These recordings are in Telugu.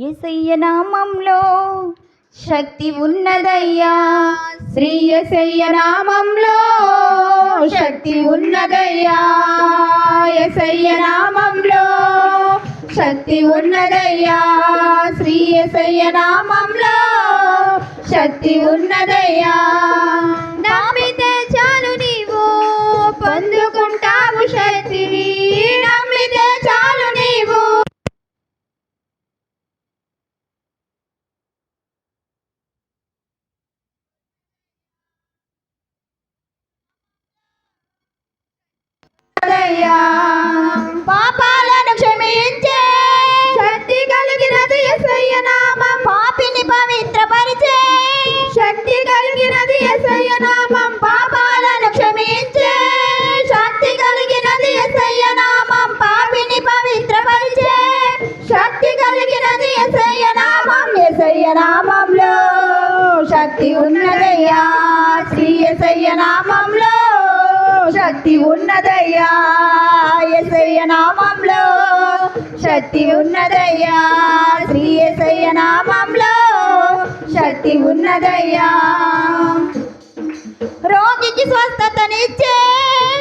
ఎసయ్య నామంలో శక్తి ఉన్నదయ్యా. శ్రీ ఎసయ్య నామంలో శక్తి ఉన్నదయ్యా. ఎసయ్య నామంలో శక్తి ఉన్నదయ్యా. శ్రీ ఎసయ్య నామంలో శక్తి ఉన్నదయ్యా. పాపాలను క్షమించే. శక్తి కలిగినది ఎసయ్య నామం. పాపిని పవిత్రపరిచే. శక్తి కలిగినది నామం. పాపాలను క్షమించే. శక్తి కలిగినది ఎసయ్య నామం. పాపిని పవిత్రపరిచే. శక్తి కలిగినది నామం. నామంలో శక్తి ఉన్నదయ్యా. శ్రీ ఎసయ్య నామంలో శక్తి ఉన్నదయ్యా ఎసయ్య నామంలో. శక్తి ఉన్నదయ్యా శ్రీ ఎసయ్య నామంలో. శక్తి ఉన్నదయ్యా. రోగికి స్వస్థతనిచ్చే.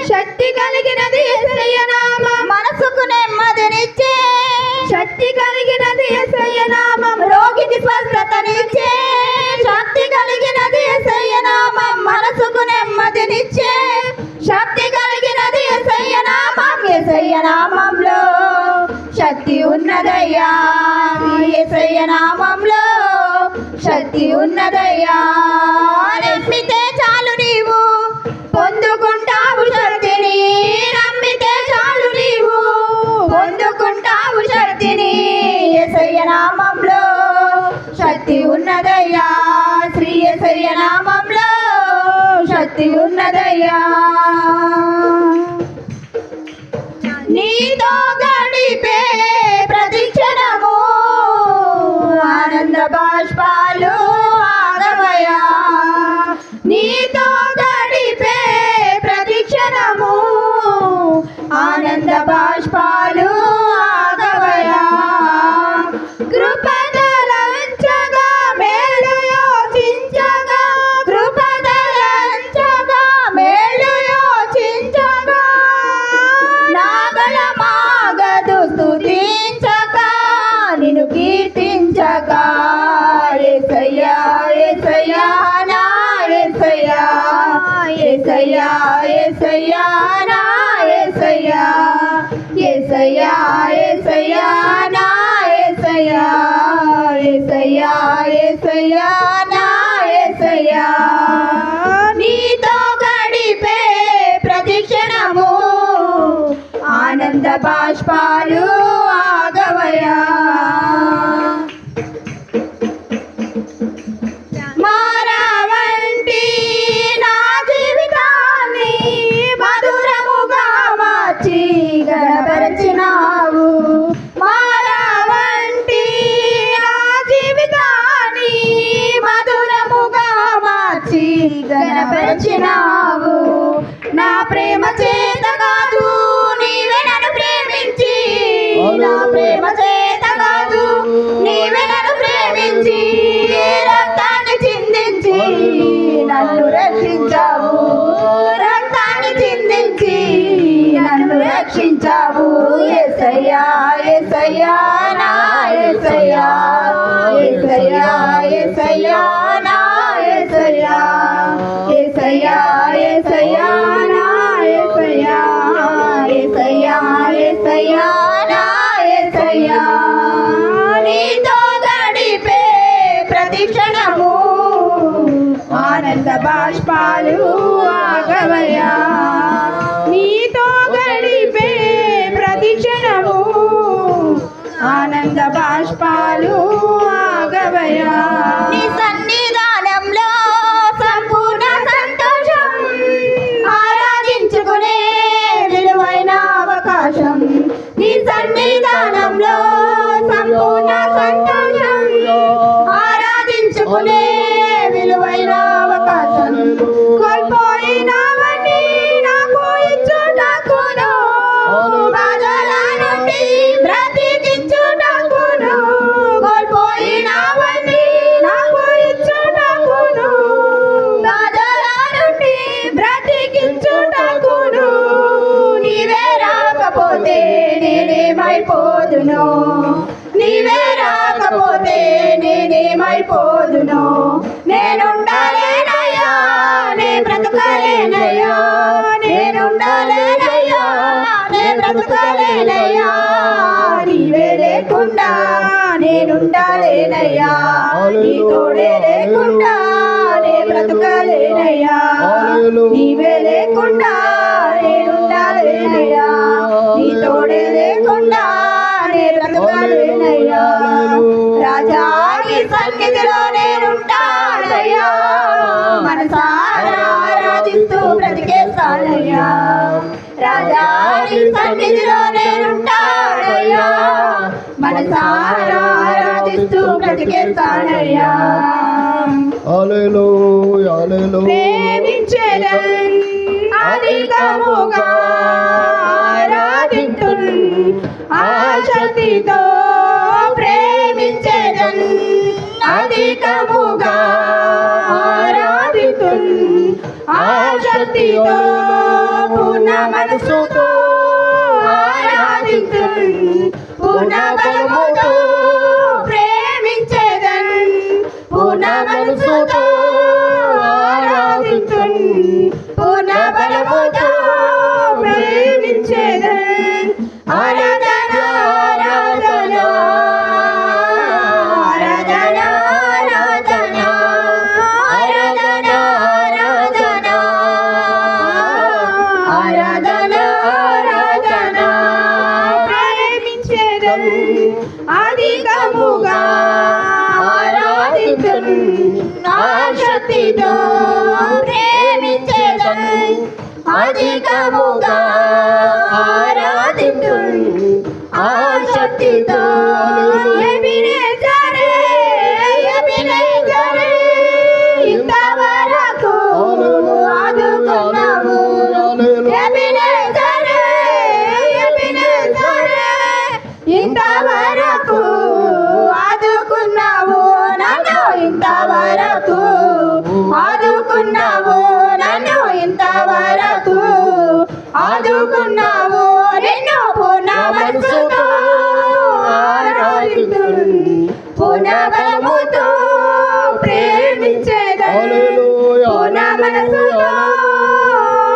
శక్తి కలిగినది ఎసయ్య నామం. మనసుకు నెమ్మదినిచ్చే. శక్తి కలిగినది ఎసయ్య నామం. రోగికి స్వస్థతనిచ్చే. ఆనంద బాష్పాలు ఆగవయా. కృపదలంచగా మేలు యోచించగా. కృపదలంచగా మేలు యోచించగా. నాగలమాగదు స్తుతించగా. నిన్ను కీర్తించగా. ఏసయ్యా ఏసయ్యా నా ఏసయ్యా నా ఏసయ్యా ఏసయ్యా ఏసయ్యా నా ఏసయ్యా. నీతో గడిపే ప్రతిక్షణము ఆనంద బాష్పాలు ఎసయ్యా నా ఎసయ్యా ఎసయ్యా ఎసయ్యా నా ఎసయ్యా ఎసయ్యా ఎసయ్యా నా ఎసయ్యా నీతో గడిపే ప్రతిక్షణము ఆనంద బాష్పాలు పోదును. నేనుండాలేనయ్యా నే బ్రతుకలేనయ్యా నేనుండాలేనయ్యా నే బ్రతుకలేనయ్యా నీవే లేకుండా నేనుండాలేనయ్యా నీ తోడే లేకుండా నే బ్రతుకలేనయ్యా నీవే లేకుండా నేనుండాలేనయ్యా సన్నిధిలో నేనుంటానయ్యా మనసారా ఆరాధిస్తూ బ్రతికేస్తానయ్యా హల్లెలూయా హల్లెలూయా. ప్రేమించేదన్ అధికముగా ఆరాధింతున్ ఆశక్తితో Bolo ആരാധിക്കും? ആശക്തി మనసుతో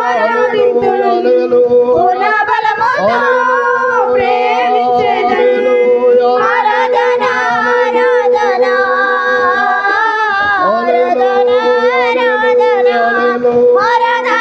ఆరాధించును కుల బలముతో ప్రేమించెదను ఆరాధన ఆరాధన ఆరాధన.